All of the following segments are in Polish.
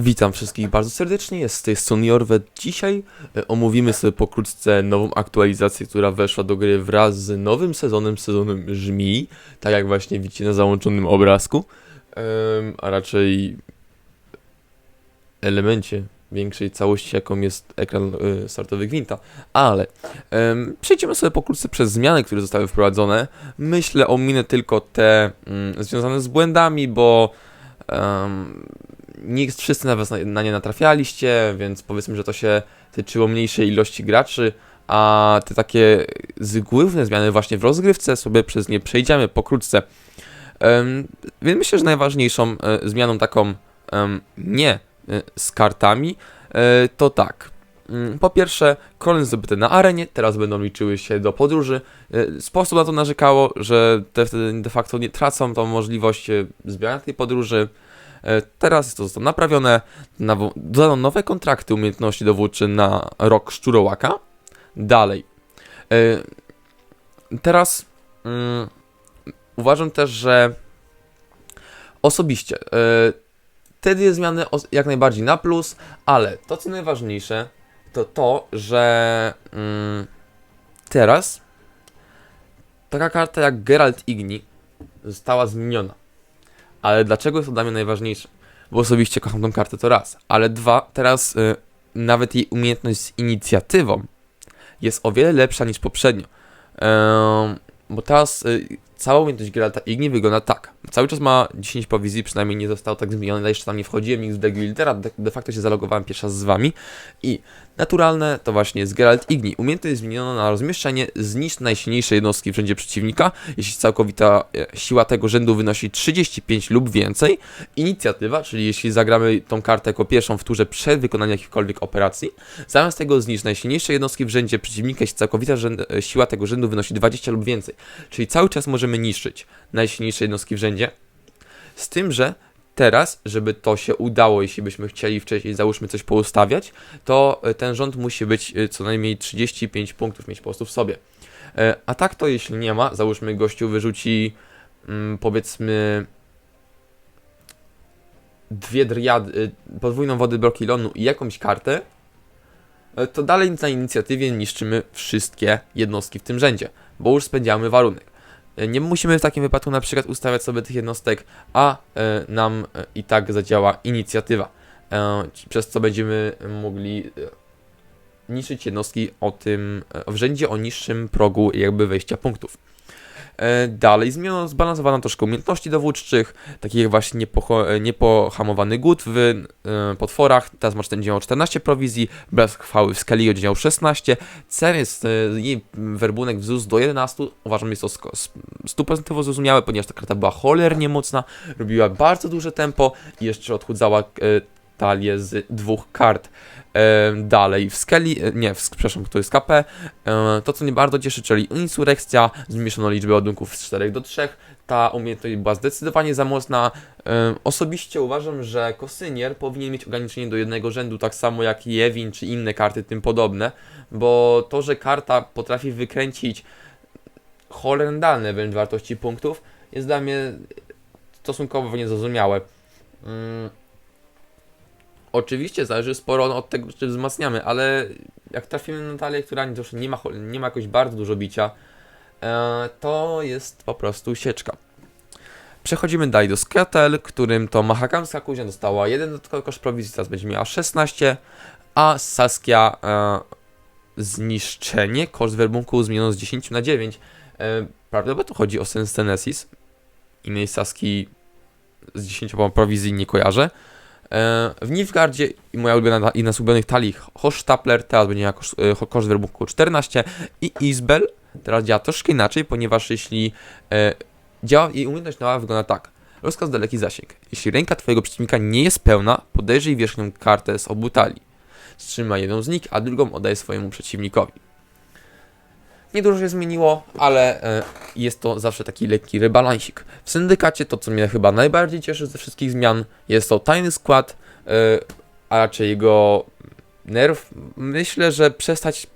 Witam wszystkich bardzo serdecznie, jest z tej strony Jorwet. Dzisiaj e, omówimy sobie pokrótce nową aktualizację, która weszła do gry wraz z nowym sezonem, sezonem Żmii, tak jak właśnie widzicie na załączonym obrazku, a raczej elemencie większej całości, jaką jest ekran e, startowy Gwinta. Ale em, przejdziemy sobie pokrótce przez zmiany, które zostały wprowadzone. Myślę, ominę tylko te mm, związane z błędami, bo em, nie wszyscy na was na, na nie natrafialiście, więc powiedzmy, że to się tyczyło mniejszej ilości graczy, a te takie główne zmiany właśnie w rozgrywce sobie przez nie przejdziemy pokrótce. Em, więc myślę, że najważniejszą e, zmianą taką em, nie e, z kartami e, to tak. Mm, Po pierwsze, kolony zdobyte na arenie teraz będą liczyły się do podróży. E, Sposób na to narzekało, że te wtedy de facto nie tracą tą możliwość e, zbierania tej podróży. E, Teraz jest to zostało naprawione. Dodano nowe kontrakty umiejętności dowódcze na rok Szczurołaka. Dalej. E, Teraz mm, uważam też, że osobiście e, te dwie zmiany jak najbardziej na plus, ale to co najważniejsze to to, że mm, teraz taka karta jak Geralt Igni została zmieniona. Ale dlaczego jest to dla mnie najważniejsze? Bo osobiście kocham tą kartę to raz, ale dwa, teraz y, nawet jej umiejętność z inicjatywą jest o wiele lepsza niż poprzednio. Em, bo teraz y, cała umiejętność Geralta Igni wygląda tak. Cały czas ma 10 prowizji, przynajmniej nie zostało tak zmienione, ale jeszcze tam nie wchodziłem nigdy do Guildera, de, facto się zalogowałem pierwszy raz z wami. I naturalne to właśnie jest Geralt Igni. Umiejętność jest zmieniona na rozmieszczenie zniszcz najsilniejsze jednostki w rzędzie przeciwnika, jeśli całkowita e, siła tego rzędu wynosi 35 lub więcej. Inicjatywa, czyli jeśli zagramy tą kartę jako pierwszą w turze przed wykonaniem jakichkolwiek operacji, zamiast tego zniszcz najsilniejsze jednostki w rzędzie przeciwnika, jeśli całkowita e, siła tego rzędu wynosi 20 lub więcej. Czyli cały czas możemy niszczyć najsilniejsze jednostki w rzędzie. Z tym, że teraz, żeby to się udało, jeśli byśmy chcieli wcześniej, załóżmy, coś poustawiać, to e, ten rząd musi być e, co najmniej 35 punktów mieć po prostu w sobie. E, A tak to jeśli nie ma, załóżmy gościu wyrzuci mm, powiedzmy dwie driady, podwójną wody Brokilonu i jakąś kartę, to dalej na inicjatywie niszczymy wszystkie jednostki w tym rzędzie, bo już spędzamy warunek. Nie musimy w takim wypadku na przykład ustawiać sobie tych jednostek, a e, nam e, i tak zadziała inicjatywa, e, przez co będziemy mogli niszczyć jednostki o tym, w rzędzie o niższym progu jakby wejścia punktów. E, Dalej zmieniono, zbalansowano troszkę umiejętności dowódczych, takich jak właśnie e, niepohamowany głód w e, potworach, teraz ma będzie miał 14 prowizji, bez chwały w skali będzie miał 16, cen jest jej werbunek wzrósł do 11, uważam jest to sko- s- stuprocentowo zrozumiałe, ponieważ ta karta była cholernie mocna, robiła bardzo duże tempo i jeszcze odchudzała talię z dwóch kart. Dalej w skali, e, nie, w, przepraszam, to jest KP, E, To, co mnie bardzo cieszy, czyli insurekcja, zmniejszono liczbę ładunków z 4 do 3. Ta umiejętność była zdecydowanie za mocna. Osobiście uważam, że Kosynier powinien mieć ograniczenie do jednego rzędu, tak samo jak Jewin czy inne karty tym podobne, bo to, że karta potrafi wykręcić horrendalne wręcz wartości punktów, jest dla mnie stosunkowo niezrozumiałe. Oczywiście zależy sporo od tego, czy wzmacniamy, ale jak trafimy na talię, która nie, ma, nie ma jakoś bardzo dużo bicia, e, to jest po prostu sieczka. Przechodzimy dalej do Sketel, którym to Mahakamska Kuznia dostała jeden dodatkowy koszt prowizji, teraz będzie miała 16, a Saskia e, zniszczenie, koszt werbunku zmieniono z 10 na 9. E, prawdopodobnie chodzi o Sens Tenesis. Innej Saski z 10 prowizji nie kojarzę. E, W Nilfgaardzie i moja ulubiona jedna z ulubionych talii Hochstapler teraz będzie miała koszt, koszt werbunku 14 i Isbel teraz działa troszkę inaczej, ponieważ jeśli e, działa jej umiejętność nowa wygląda tak. Rozkaz daleki zasięg. Jeśli ręka twojego przeciwnika nie jest pełna, podejrzyj wierzchnią kartę z obu talii. Wstrzymaj jedną z nich, a drugą oddaj swojemu przeciwnikowi. Niedużo się zmieniło, ale e, jest to zawsze taki lekki rebalansik. W syndykacie to, co mnie chyba najbardziej cieszy ze wszystkich zmian, jest to tajny skład, e, a raczej jego nerw. Myślę, że przestać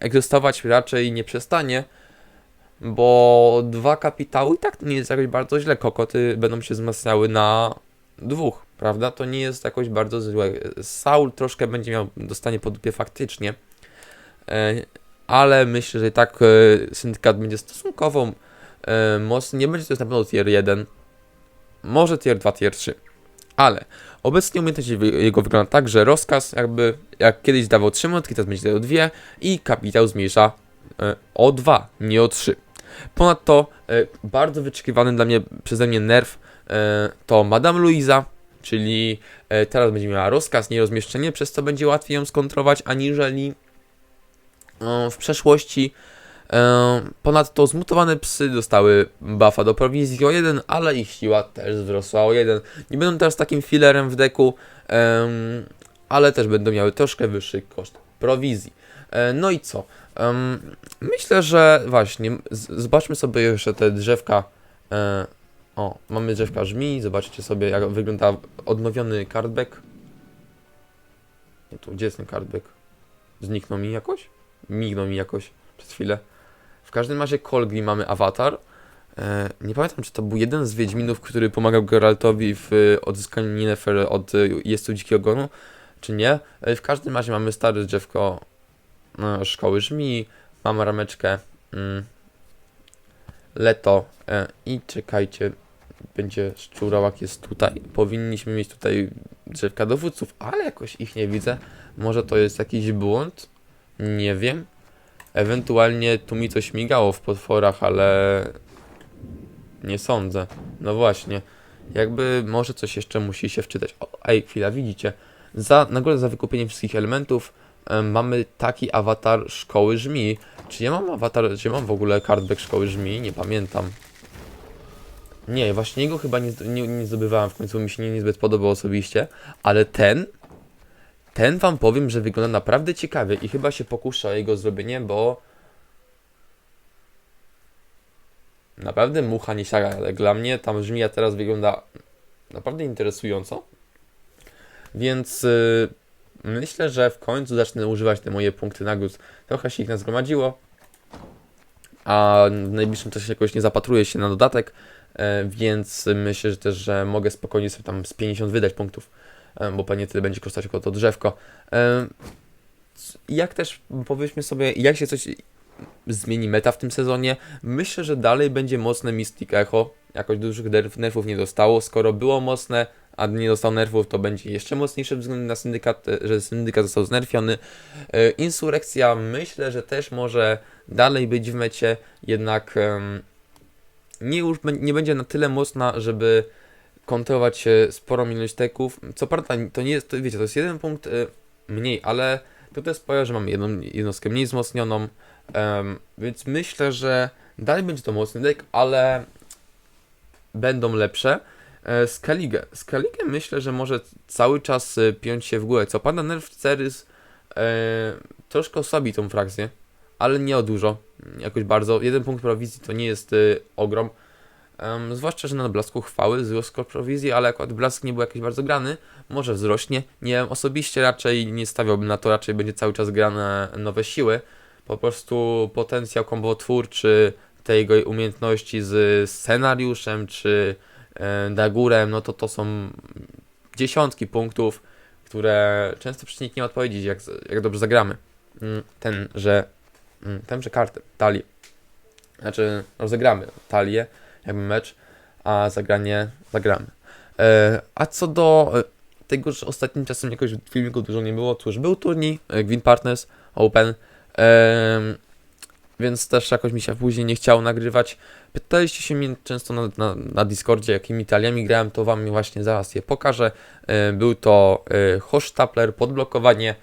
egzystować raczej nie przestanie, bo dwa kapitały i tak nie jest jakoś bardzo źle. Kokoty będą się wzmacniały na dwóch. prawda? To nie jest jakoś bardzo złe. Saul troszkę będzie miał, dostanie po dupie faktycznie, e, ale myślę, że i tak e, syndykat będzie stosunkowo e, mocny. Nie będzie to jest na pewno tier 1, może tier 2, tier 3, ale obecnie umiejętność jego wygląda tak, że rozkaz jakby jak kiedyś dawał 3 monetki, teraz będzie dawał 2 i kapitał zmniejsza e, o 2, nie o 3. Ponadto bardzo wyczekiwany dla mnie przeze mnie nerf e, to Madame Louisa, czyli teraz będzie miała rozkaz, nie rozmieszczenie, przez co będzie łatwiej ją skontrować, aniżeli w przeszłości. E, Ponadto zmutowane psy dostały buffa do prowizji o 1, ale ich siła też wzrosła o 1. Nie będą teraz takim filerem w deku, em, ale też będą miały troszkę wyższy koszt prowizji. E, No i co? Myślę, że właśnie, zobaczmy sobie jeszcze te drzewka. E, o, mamy drzewka żmi, zobaczcie sobie jak wygląda odnowiony cardback. Tu, gdzie jest ten cardback? Zniknął mi jakoś? Mignął mi jakoś przez chwilę. W każdym razie Kolgri mamy awatar. E, nie pamiętam, czy to był jeden z Wiedźminów, który pomagał Geraltowi w e, odzyskaniu Ninefer od e, Jestu Dzikiego Gonu, czy nie. W każdym razie mamy stare drzewko szkoły żmi, mamy rameczkę mm, Leto i czekajcie, będzie szczurałak jest tutaj. Powinniśmy mieć tutaj drzewka dowódców, ale jakoś ich nie widzę. Może to jest jakiś błąd? Nie wiem. Ewentualnie tu mi coś migało w potworach, ale nie sądzę. No właśnie. Jakby może coś jeszcze musi się wczytać. O, ej, chwila, widzicie. Za, nagrodę za wykupienie wszystkich elementów em, mamy taki awatar szkoły żmi. Czy ja mam awatar, czy ja mam w ogóle cardback szkoły żmi? Nie pamiętam. Nie, właśnie jego chyba nie, nie, nie zdobywałem w końcu, mi się nie, niezbyt podobał osobiście, ale ten, ten wam powiem, że wygląda naprawdę ciekawie i chyba się pokuszę o jego zrobienie, bo naprawdę mucha nie siaga, ale dla mnie tam żmija teraz wygląda naprawdę interesująco, więc y, myślę, że w końcu zacznę używać te moje punkty nagród. Trochę się ich nazgromadziło, a w najbliższym czasie jakoś nie zapatruję się na dodatek, e, więc myślę, że też, że mogę spokojnie sobie tam z 50 wydać punktów, bo pewnie tyle będzie kosztować jako to drzewko. E, Jak też powiedzmy sobie, jak się coś zmieni meta w tym sezonie, myślę, że dalej będzie mocne Mystic Echo, jakoś dużych nerf- nerfów nie dostało, skoro było mocne, a nie dostał nerfów, to będzie jeszcze mocniejsze względem na syndykat, e, że syndykat został znerfiony. E, Insurekcja myślę, że też może dalej być w mecie, jednak nie, już, nie będzie na tyle mocna, żeby kontrolować e, sporą ilość teków. Co prawda, to nie jest, to, wiecie, to jest jeden punkt e, mniej, ale to też sprawia, że mamy jedną jednostkę mniej wzmocnioną, em, więc myślę, że dalej będzie to mocny deck, ale będą lepsze. E. Scaligę myślę, że może cały czas e, piąć się w górę. Co pada nerf Cerys e, troszkę osłabi tą frakcję, ale nie o dużo, jakoś bardzo. Jeden punkt prowizji to nie jest y, ogrom. Em, zwłaszcza, że na blasku chwały wzrosł prowizji, ale akurat blask nie był jakiś bardzo grany, może wzrośnie. Nie wiem, osobiście raczej nie stawiałbym na to, raczej będzie cały czas grane nowe siły. Po prostu potencjał kombotwórczy tej jego umiejętności z scenariuszem czy e, dagurem, no to to są dziesiątki punktów, które często przeciwnik nie ma odpowiedzieć, jak, jak dobrze zagramy. Mm, Ten, że mm, tenże kartę, talię. Znaczy, rozegramy talię, jakby mecz, a zagranie zagramy. E, a co do e, tego, że ostatnim czasem jakoś filmiku dużo nie było, to już był turniej e, Gwin Partners Open, więc też jakoś mi się później nie chciało nagrywać. Pytaliście się mnie często na, na, na Discordzie, jakimi taliami grałem, to wam właśnie zaraz je pokażę. Był to Hochstapler, podblokowanie.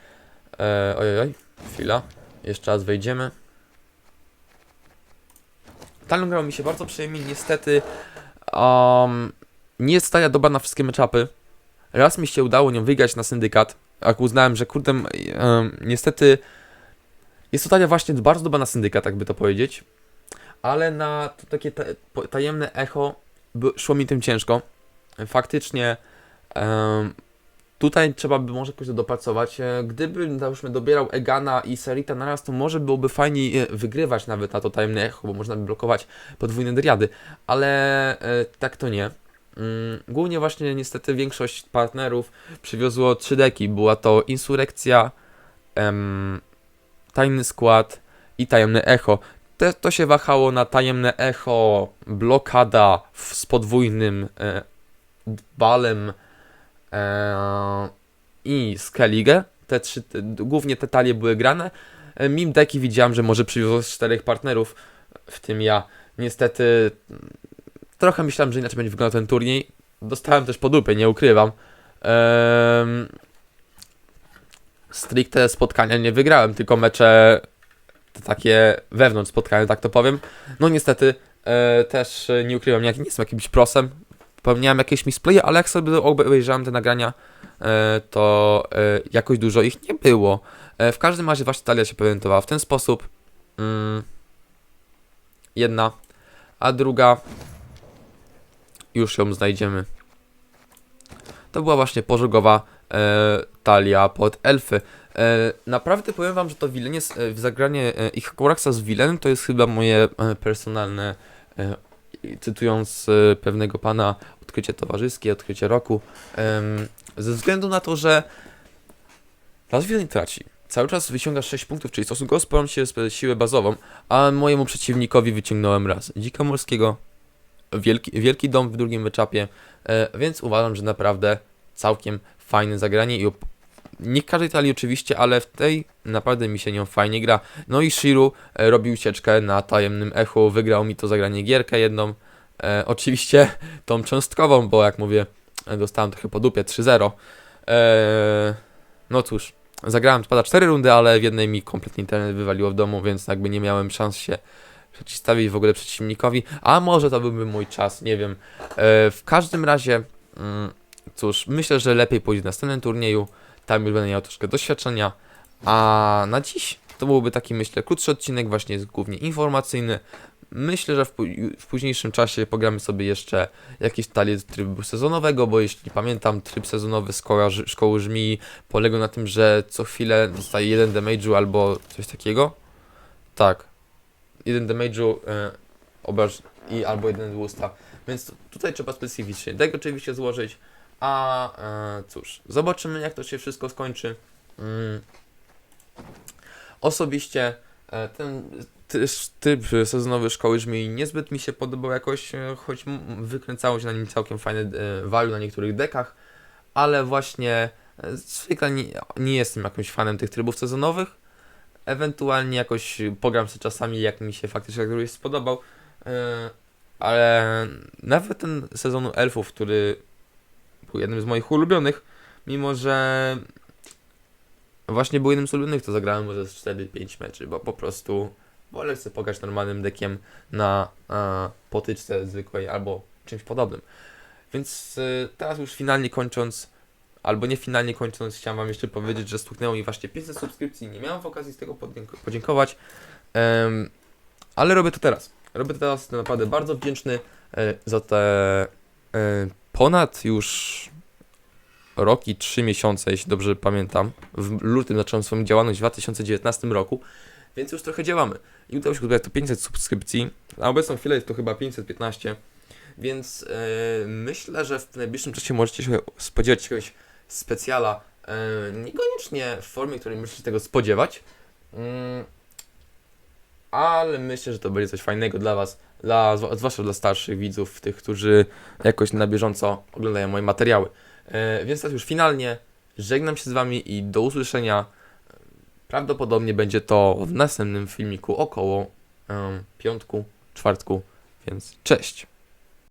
E, oj, oj, chwila. Jeszcze raz wejdziemy. Talon grał mi się bardzo przyjemnie, niestety um, nie jest staja dobra na wszystkie meczapy. Raz mi się udało nią wygrać na syndykat, jak uznałem, że kurde, um, niestety jest to talia właśnie bardzo dobra na syndykat, jakby to powiedzieć, ale na to takie tajemne echo by, szło mi tym ciężko. Faktycznie em, tutaj trzeba by może jakoś to dopracować. E, Gdybym, załóżmy, dobierał Egana i Serita naraz, to może byłoby fajniej e, wygrywać nawet na to tajemne echo, bo można by blokować podwójne driady, ale e, tak to nie. Mm, Głównie właśnie niestety większość partnerów przywiozło trzy deki. Była to Insurekcja, em, Tajny Skład i Tajemne Echo. Te, to się wahało na Tajemne Echo, Blokada w, z podwójnym e, balem i Skellige. Te trzy, te, głównie te talie były grane. E, Mim deki widziałem, że może przywiozło z czterech partnerów, w tym ja. Niestety trochę myślałem, że inaczej będzie wyglądał ten turniej. Dostałem też po dupie, nie ukrywam. Ehm, stricte spotkania nie wygrałem, tylko mecze takie wewnątrz spotkania, tak to powiem. No niestety e, też e, nie ukrywam, nie jestem jakimś prosem. Popełniałem jakieś misplaye, ale jak sobie obejrzałem te nagrania, e, to e, jakoś dużo ich nie było. E, w każdym razie właśnie talia się prezentowała w ten sposób. Mm, jedna, a druga już ją znajdziemy. To była właśnie pożogowa talia pod elfy. Naprawdę powiem wam, że to Wilenie, zagranie ich Koraksa z Wilenem to jest chyba moje personalne, cytując e, pewnego pana, odkrycie towarzyskie, odkrycie roku. Ze względu na to, że Las Wilen traci. Cały czas wyciągasz 6 punktów, czyli stosunkowo sporą się siłę bazową, a mojemu przeciwnikowi wyciągnąłem raz dzika morskiego, wielki, wielki dom w drugim wyczapie, e, więc uważam, że naprawdę całkiem fajne zagranie i nie każdej talii oczywiście, ale w tej naprawdę mi się nią fajnie gra. No i Shiru e, robi ucieczkę na tajemnym echu, wygrał mi to zagranie gierkę jedną, e, oczywiście tą cząstkową, bo jak mówię, e, dostałem trochę po dupie 3-0. E, no cóż, zagrałem spada 4 rundy, ale w jednej mi kompletnie internet wywaliło w domu, więc jakby nie miałem szans się przeciwstawić w ogóle przeciwnikowi, a może to byłby mój czas, nie wiem. E, w każdym razie, mm, cóż, myślę, że lepiej pójdzie w następnym turnieju, tam już będę miał troszkę doświadczenia, a na dziś to byłby taki, myślę, krótszy odcinek, właśnie jest głównie informacyjny. Myślę, że w, w późniejszym czasie pogramy sobie jeszcze jakieś talie z trybu sezonowego, bo jeśli pamiętam, tryb sezonowy szkoła, ż- szkoły żmi polegał na tym, że co chwilę dostaje jeden damage'u albo coś takiego. Tak. Jeden damage'u obraż i albo jeden z usta. Więc tu- tutaj trzeba specyficznie tego oczywiście złożyć. A e, cóż, zobaczymy jak to się wszystko skończy. Mm. Osobiście e, ten ty- typ sezonowy szkoły żmi niezbyt mi się podobał jakoś, e, choć wykręcało się na nim całkiem fajne e, na niektórych dekach, ale właśnie e, zwykle nie, nie jestem jakimś fanem tych trybów sezonowych. Ewentualnie jakoś pogram sobie czasami, jak mi się faktycznie któryś spodobał. e, Ale nawet ten sezon elfów, który był jednym z moich ulubionych, mimo że właśnie był jednym z ulubionych, to zagrałem może z 4-5 meczy, bo po prostu wolę sobie pograć normalnym dekiem na e, potyczce zwykłej albo czymś podobnym. Więc e, teraz już finalnie kończąc, albo nie finalnie kończąc, chciałem Wam jeszcze powiedzieć, że stuknęło mi właśnie 500 subskrypcji. Nie miałem okazji z tego podzięko- podziękować, em, ale robię to teraz. Robię to teraz, jestem naprawdę bardzo wdzięczny e, za te e, ponad już rok i 3 miesiące, jeśli dobrze pamiętam. W lutym zacząłem swoją działalność w 2019 roku, więc już trochę działamy. I udało się zbierać to 500 subskrypcji. Na obecną chwilę jest to chyba 515, więc e, myślę, że w najbliższym czasie możecie się spodziewać jakiegoś specjala. E, niekoniecznie w formie, której możecie tego spodziewać, mm, ale myślę, że to będzie coś fajnego dla Was, dla, zwłaszcza dla starszych widzów, tych, którzy jakoś na bieżąco oglądają moje materiały. E, więc teraz już finalnie żegnam się z Wami i do usłyszenia. Prawdopodobnie będzie to w następnym filmiku około em, piątku, czwartku, więc cześć.